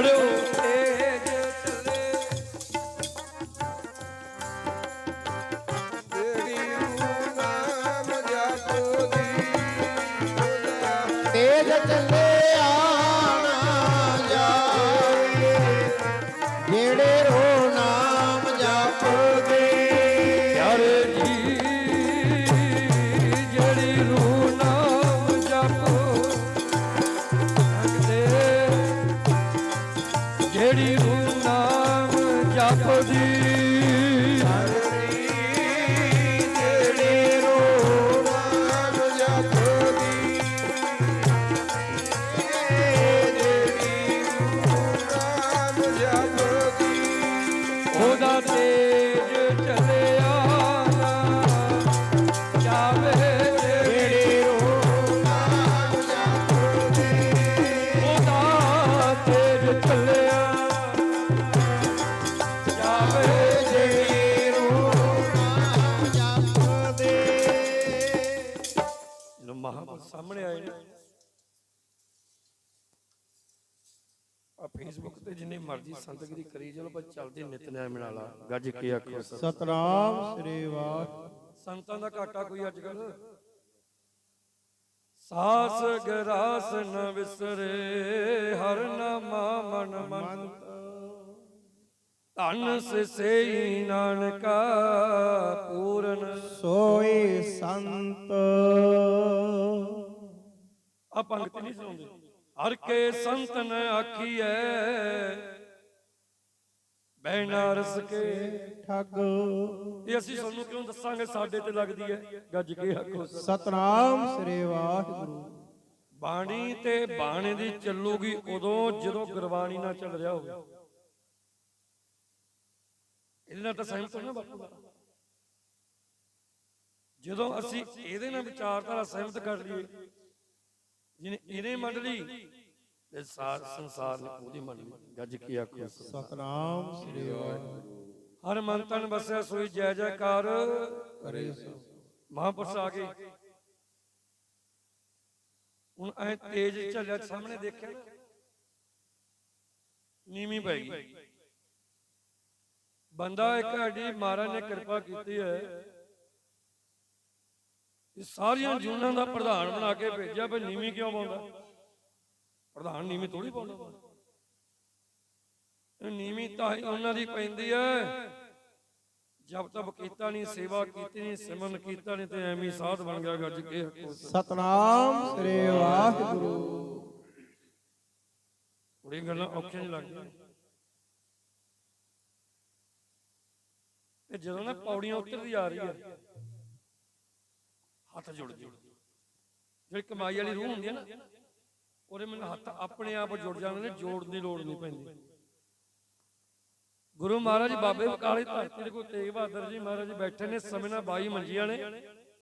ਖੜਿਓ ਤੇਜ ਚੱਲੇ ਤੇਰੀ ਜਿਹੜੀ ਰੂਹ ਨਾਮ ਜਪਦੀ ਜਦੋਂ ਮਹਾਂਪੁਰਖ ਸਾਹਮਣੇ ਆਏ ਨੇ। ਆ ਫੇਸਬੁੱਕ ਤੇ ਜਿੰਨੀ ਮਰਜ਼ੀ ਸੰਤਗਿਰੀ ਕਰੀ ਚਲੋ ਪਰ ਚੱਲਦੇ ਨਿਤਨੇਮ ਨਾਲਾ। ਗੱਜ ਕੇ ਆਖੋ। ਸਤਿ ਸਤਨਾਮ ਸ੍ਰੀ ਵਾਹਿਗੁਰੂ। ਸੰਤਾਂ ਦਾ ਘਾਟਾ ਕੋਈ ਅੱਜ ਕੱਲ ਸਾਸ ਗਰਾਸ ਨ ਵਿਸਰੇ ਹਰ ਨਾਮਾ ਮਨ ਮਨ ਧਨ ਸਿਸੇਈ ਨਾਨਕਾ ਪੂਰਨ। ਸੋਏ ਸੰਤ। ਆ ਪੰਕਤੀ ਨਹੀਂ ਸੁਣਦੇ। ਹਰ ਕੇ ਸੰਤ ਨ ਆਖੀਐ ਬੈਨਾਰਸ ਕੇ ਠੱਗ। ਇਹ ਅਸੀਂ ਤੁਹਾਨੂੰ ਕਿਉਂ ਦੱਸਾਂਗੇ? ਸਾਡੇ ਤੇ ਲੱਗਦੀ ਹੈ ਗੱਜ ਕੇ ਆਖੋ। ਸਤਿ ਸਤਨਾਮ ਸ੍ਰੀ ਵਾਹਿਗੁਰੂ। ਬਾਣੀ ਤੇ ਬਾਣੇ ਦੀ ਚੱਲੂਗੀ ਉਦੋਂ ਜਦੋਂ ਗੁਰਬਾਣੀ ਨਾਲ ਚੱਲ ਰਿਹਾ ਹੋਵੇ। ਇਹਦੇ ਨਾਲ ਤਾਂ ਸਹਿਮਤ ਹੋ ਨਾ ਬਾਪੂ ਦਾ। ਜਦੋਂ ਅਸੀਂ ਇਹਦੇ ਨਾਲ ਵਿਚਾਰਧਾਰਾ ਸਹਿਮਤ ਕਰ ਲਈਏ ਜਿਹਨੇ ਇਹਨੇ ਮੰਨ ਲਈ ਤੇ ਸਾਰ ਸੰਸਾਰ ਨੇ ਉਹਦੀ ਮੰਨ ਲਈ ਗੱਜ ਕੇ ਆਖੋ ਸਤਿ ਸਤਨਾਮ ਸ੍ਰੀ ਵਾਹਿਗੁਰੂ ਹਰ ਮਨ ਤਨ ਵਸਿਆ ਸੋਈ ਜੈ ਜੈਕਾਰ ਕਰੇ ਸੋ ਮਹਾਂਪੁਰਸ਼ ਆ ਗਏ ਹੁਣ ਐ ਤੇਜ ਚੱਲਿਆ ਸਾਹਮਣੇ ਦੇਖਿਆ ਨਾ? ਨੀਵੀਂ ਪੈ ਗਈ ਬੰਦਾ ਇੱਕ ਅੜੀ ਮਹਾਰਾਜ ਨੇ ਕਿਰਪਾ ਕੀਤੀ ਹੈ ਇਹ ਸਾਰੀਆਂ ਜੂਨਾਂ ਦਾ ਪ੍ਰਧਾਨ ਬਣਾ ਕੇ ਭੇਜਿਆ ਵੀ ਨੀਵੀਂ ਕਿਉਂ ਪਾਉਂਦਾ? ਪ੍ਰਧਾਨ ਨੀਵੀਂ ਥੋੜੀ ਪਾਉਂਦਾ ਇਹ ਨੀਵੀਂ ਤਾਂ ਹੀ ਉਹਨਾਂ ਦੀ ਪੈਂਦੀ ਹੈ। ਜਬ ਤੱਕ ਕੀਤਾ ਨਹੀਂ ਸੇਵਾ ਕੀਤੀ ਨਹੀਂ ਸਿਮਰਨ ਕੀਤਾ ਨਹੀਂ ਤੇ ਐਵੇਂ ਹੀ ਸਾਧ ਬਣ ਗਿਆ ਗੱਜ ਕੇ। ਸਤਨਾਮ ਸ੍ਰੀ ਵਾਹਿਗੁਰੂ। ਥੋੜ੍ਹੀਆਂ ਗੱਲਾਂ ਔਖੀਆਂ ਨਹੀਂ ਲੱਗਦੀਆਂ। ਤੇ ਜਦੋਂ ਨਾ ਪੌੜੀਆਂ ਉਤਰਦੀ ਆ ਰਹੀ ਹੈ ਹੱਥ ਜੁੜ ਜੂ ਜਿਹੜੀ ਕਮਾਈ ਵਾਲੀ ਰੂਹ ਹੁੰਦੀ ਹੈ ਨਾ, ਉਹਦੇ ਮੈਨੂੰ ਹੱਥ ਆਪਣੇ ਆਪ ਜੁੜ ਜਾਂਦੇ ਨੇ ਜੋੜਨ ਦੀ ਲੋੜ ਨਹੀਂ ਪੈਂਦੀ। ਗੁਰੂ ਮਹਾਰਾਜ ਬਾਬੇ ਬਕਾਲੇ ਧਰਤੀ ਦੇ ਤੇਗ ਬਹਾਦਰ ਜੀ ਮਹਾਰਾਜ ਬੈਠੇ ਨੇ, ਸਮੇਂ ਨਾਲ 22 ਮੰਜੀਆਂ ਨੇ।